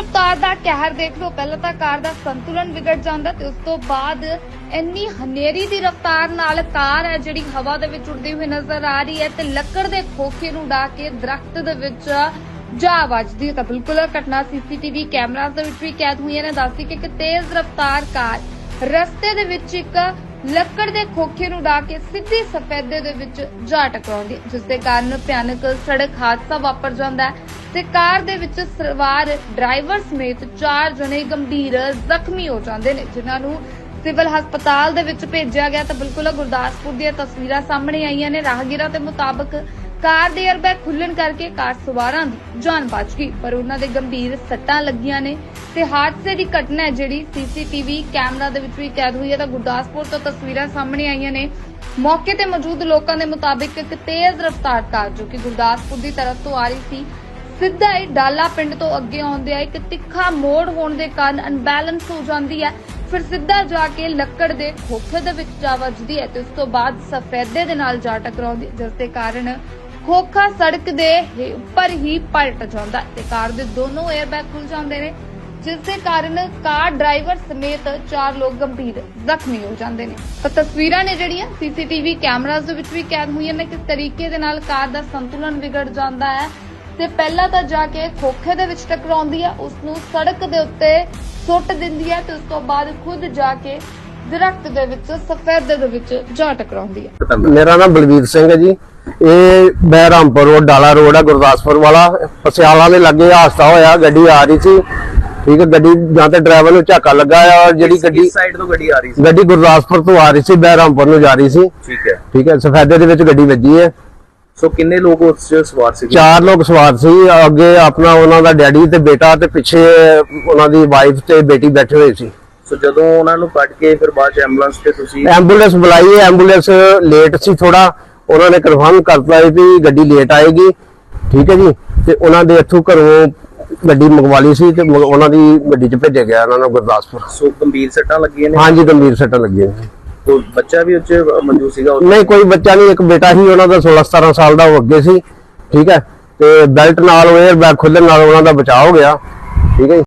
ਰਫ਼ਤਾਰ ਦਾ ਕਹਿਰ ਦੇਖ ਲਓ। ਪਹਿਲਾਂ ਤਾਂ ਕਾਰ ਦਾ ਸੰਤੁਲਨ ਵਿਗੜ ਜਾਂਦਾ ਤੇ ਉਸ ਤੋਂ ਬਾਅਦ ਇੰਨੀ ਹਨੇਰੀ ਦੀ ਰਫ਼ਤਾਰ ਨਾਲ ਕਾਰ ਹੈ ਜਿਹੜੀ ਹਵਾ ਦੇ ਵਿੱਚ ਉੱਡਦੀ ਹੋਈ ਨਜ਼ਰ ਆ ਰਹੀ ਹੈ ਤੇ ਲੱਕੜ ਦੇ ਖੋਖੇ ਨੂੰ ਉਡਾ ਕੇ ਦਰਖਤ ਦੇ ਵਿੱਚ ਜਾ ਵੱਜਦੀ ਹੈ। ਤਾਂ ਬਿਲਕੁਲ ਇਹ ਘਟਨਾ ਸੀਸੀਟੀਵੀ ਕੈਮਰਾ ਦੇ ਵਿੱਚ ਵੀ ਕੈਦ ਹੋਈਆਂ ਨੇ। ਦੱਸਦੀ ਕਿ ਇੱਕ ਤੇਜ਼ ਰਫ਼ਤਾਰ ਕਾਰ ਰਸਤੇ ਦੇ ਵਿੱਚ ਇੱਕ ਲੱਕੜ ਦੇ ਖੋਖੇ ਨੂੰ ਉਡਾ ਕੇ ਸਿੱਧੀ ਸਫੈਦੇ ਦੇ ਵਿੱਚ ਜਾ ਟਕਰਾਉਂਦੀ ਜਿਸ ਦੇ ਕਾਰਨ ਭਿਆਨਕ ਸੜਕ ਹਾਦਸਾ ਵਾਪਰ ਜਾਂਦਾ ਹੈ। ਤੇ ਕਾਰ ਦੇ ਵਿੱਚ ਸਵਾਰ ਡਰਾਈਵਰ ਸਮੇਤ ਚਾਰ ਜਣੇ ਗੰਭੀਰ ਜ਼ਖਮੀ ਹੋ ਜਾਂਦੇ ਨੇ, ਜਿਨ੍ਹਾਂ ਨੂੰ ਸਿਵਲ ਹਸਪਤਾਲ ਦੇ ਵਿੱਚ ਭੇਜਿਆ ਗਿਆ ਤਾਂ ਬਿਲਕੁਲ ਗੁਰਦਾਸਪੁਰ ਦੀਆਂ ਤਸਵੀਰਾਂ ਸਾਹਮਣੇ ਆਈਆਂ ਨੇ। ਰਾਹਗੀਰਾਂ ਦੇ ਮੁਤਾਬਕ ਕਾਰ ਦੇ 에ਅਰਬੈਗ ਖੁੱਲਣ ਕਰਕੇ ਕਾਰ ਸਵਾਰਾਂ ਦੀ ਜਾਨ ਬਚ ਗਈ, ਪਰ ਉਹਨਾਂ ਦੇ ਗੰਭੀਰ ਸੱਟਾਂ ਲੱਗੀਆਂ ਨੇ ਤੇ ਹਾਦਸੇ ਦੀ ਘਟਨਾ ਹੈ ਜਿਹੜੀ ਸੀਸੀਟੀਵੀ ਕੈਮਰਾ ਦੇ ਵਿੱਚ ਵੀ ਕੈਦ ਹੋਈ ਹੈ ਤਾਂ ਗੁਰਦਾਸਪੁਰ ਤੋਂ ਤਸਵੀਰਾਂ ਸਾਹਮਣੇ ਆਈਆਂ ਨੇ। ਮੌਕੇ ਤੇ ਮੌਜੂਦ ਲੋਕਾਂ ਦੇ ਮੁਤਾਬਿਕ ਇੱਕ ਤੇਜ਼ ਰਫ਼ਤਾਰ ਕਾਰ ਜੋ ਕਿ ਗੁਰਦਾਸਪੁਰ ਦੀ ਤਰਫ ਤੋਂ ਆ ਰਹੀ ਸੀ ਸਿੱਧਾ ਹੀ ਡਾਲਾ ਪਿੰਡ ਤੋਂ ਅੱਗੇ ਆਉਂਦੇ ਆ। ਇੱਕ ਤਿੱਖਾ ਮੋੜ ਹੋਣ ਦੇ ਕਾਰਨ ਅਨਬੈਲੈਂਸ ਹੋ ਜਾਂਦੀ ਹੈ। ਫਿਰ ਸਿੱਧਾ ਜਾ ਕੇ ਲੱਕੜ ਦੇ ਖੋਖੇ ਦੇ ਵਿੱਚ ਜਾ ਵੱਜਦੀ ਹੈ ਤੇ ਉਸ ਤੋਂ ਬਾਅਦ ਸਫੈਦੇ ਦੇ ਨਾਲ ਜਾ ਟਕਰਾਉਂਦੀ ਹੈ, ਜਿਸ ਦੇ ਕਾਰਨ ਖੋਖਾ ਸੜਕ ਦੇ ਹੀ- ਉੱਪਰ ਹੀ ਪਲਟ ਜਾਂਦਾ ਹੈ ਤੇ ਕਾਰ ਦੇ ਦੋਨੋਂ 에ਅਰਬੈਗ ਖੁੱਲ ਜਾਂਦੇ ਨੇ ਜਿਸ ਦੇ ਕਾਰਨ ਕਾਰ ਡਰਾਈਵਰ ਸਮੇਤ ਚਾਰ ਲੋਕ ਗੰਭੀਰ ਜ਼ਖਮੀ ਹੋ ਜਾਂਦੇ ਨੇ। ਤਾਂ ਤਸਵੀਰਾਂ ਨੇ ਜਿਹੜੀਆਂ ਸੀਸੀਟੀਵੀ ਕੈਮਰਾਜ਼ ਦੇ ਵਿੱਚ ਵੀ ਕੈਦ ਹੋਈਆਂ ਨੇ ਕਿਸ ਤਰੀਕੇ ਦੇ ਨਾਲ ਕਾਰ ਦਾ ਸੰਤੁਲਨ ਵਿਗੜ ਜਾਂਦਾ ਹੈ। ਤੇ ਪਹਿਲਾਂ ਤਾਂ ਜਾ ਕੇ ਖੋਖੇ ਦੇ ਵਿੱਚ ਟਕਰਾਉਂਦੀ ਹੈ ਉਸ ਨੂੰ ਸੜਕ ਦੇ ਉੱਤੇ ਸੁੱਟ ਦਿੰਦੀ ਹੈ ਤੇ ਉਸ ਤੋਂ ਬਾਅਦ ਖੁਦ ਜਾ ਕੇ ਦਰਖਤ ਦੇ ਵਿੱਚ ਸਫੈਦੇ ਦੇ ਵਿੱਚ ਜਾ ਟਕਰਾਉਂਦੀ ਹੈ ਮੇਰਾ ਨਾਮ ਬਲਵੀਰ ਸਿੰਘ ਹੈ ਜੀ। ਇਹ ਬਹਿਰਾਮਪੁਰ ਰੋਡ ਡਾਲਾ ਰੋਡ ਹੈ ਗੁਰਦਾਸਪੁਰ ਵਾਲਾ। ਪਸਿਆਲਾ ਦੇ ਲੱਗੇ ਹਾਦਸਾ ਹੋਇਆ ਗੱਡੀ ਆ ਰਹੀ ਸੀ। ਠੀਕ ਹੈ ਗੱਡੀ ਜਾਂ ਤੇ ਡਰਾਈਵਰ ਨੂੰ ਝਾਕਾ ਲੱਗਾ ਆ ਔਰ ਜਿਹੜੀ ਗੱਡੀ ਸਾਈਡ ਤੋਂ ਗੱਡੀ ਆ ਰਹੀ ਸੀ। ਗੱਡੀ ਗੁਰਦਾਸਪੁਰ ਤੋਂ ਆ ਰਹੀ ਸੀ ਬਹਿਰਾਮਪੁਰ ਨੂੰ ਜਾ ਰਹੀ ਸੀ। ਠੀਕ ਹੈ। ਠੀਕ ਹੈ ਸਫੈਦੇ ਦੇ ਵਿੱਚ ਗੱਡੀ ਵੱਜੀ ਹੈ। ਸੋ ਕਿੰਨੇ ਲੋਕ ਉਸ 'ਚ ਸਵਾਰ ਸੀ ਚਾਰ ਲੋਕ ਸਵਾਰ ਸੀ। ਅੱਗੇ ਆਪਣਾ ਉਹਨਾਂ ਦਾ ਡੈਡੀ ਤੇ ਬੇਟਾ ਤੇ ਪਿੱਛੇ ਉਹਨਾਂ ਦੀ ਵਾਈਫ ਤੇ ਬੇਟੀ ਬੈਠੇ ਹੋਏ ਸੀ। ਸੋ ਜਦੋਂ ਉਹਨਾਂ ਨੂੰ ਕੱਢ ਕੇ ਫਿਰ ਬਾਅਦ ਚ ਐਂਬੂਲੈਂਸ ਤੇ ਤੁਸੀਂ ਐਂਬੂਲੈਂਸ ਬੁਲਾਈ। ਐਂਬੂਲੈਂਸ ਲੇਟ ਸੀ ਥੋੜਾ ਉਹਨਾਂ ਨੇ ਕਨਫਰਮ ਕਰਤਾ ਵੀ ਗੱਡੀ ਲੇਟ ਆਏਗੀ। ਠੀਕ ਹੈ ਜੀ? ਤੇ ਉਹਨਾਂ ਦੇ ਇੱਥੋਂ ਘਰੋਂ ਗੱਡੀ ਮੰਗਵਾ ਲਈ ਸੀ ਤੇ ਉਹਨਾਂ ਦੀ ਗੱਡੀ 'ਚ ਭੇਜਿਆ ਗਿਆ ਉਹਨਾਂ ਨੂੰ ਗੁਰਦਾਸਪੁਰ। ਸੋ ਗੰਭੀਰ ਸੱਟਾਂ ਲੱਗੀਆਂ ਨੇ? ਹਾਂਜੀ ਗੰਭੀਰ ਸੱਟਾਂ ਲੱਗੀਆਂ ਨੇ। ਕੋਈ ਬੱਚਾ ਵੀ ਉੱਚ ਮੌਜੂਦ ਸੀਗਾ ਨਹੀਂ, ਕੋਈ ਬੱਚਾ ਨਹੀਂ, ਇੱਕ ਬੇਟਾ ਸੀ, ਉਹਨਾਂ ਦਾ 16 17 ਸਾਲ ਦਾ ਉਹ ਅੱਗੇ ਸੀ, ਠੀਕ ਹੈ? ਤੇ ਬੈਲਟ ਨਾਲ ਏਅਰ ਬੈਗ ਖੁੱਲਣ ਨਾਲ ਉਹਨਾਂ ਦਾ ਬਚਾਅ ਹੋ ਗਿਆ, ਠੀਕ ਹੈ ਜੀ?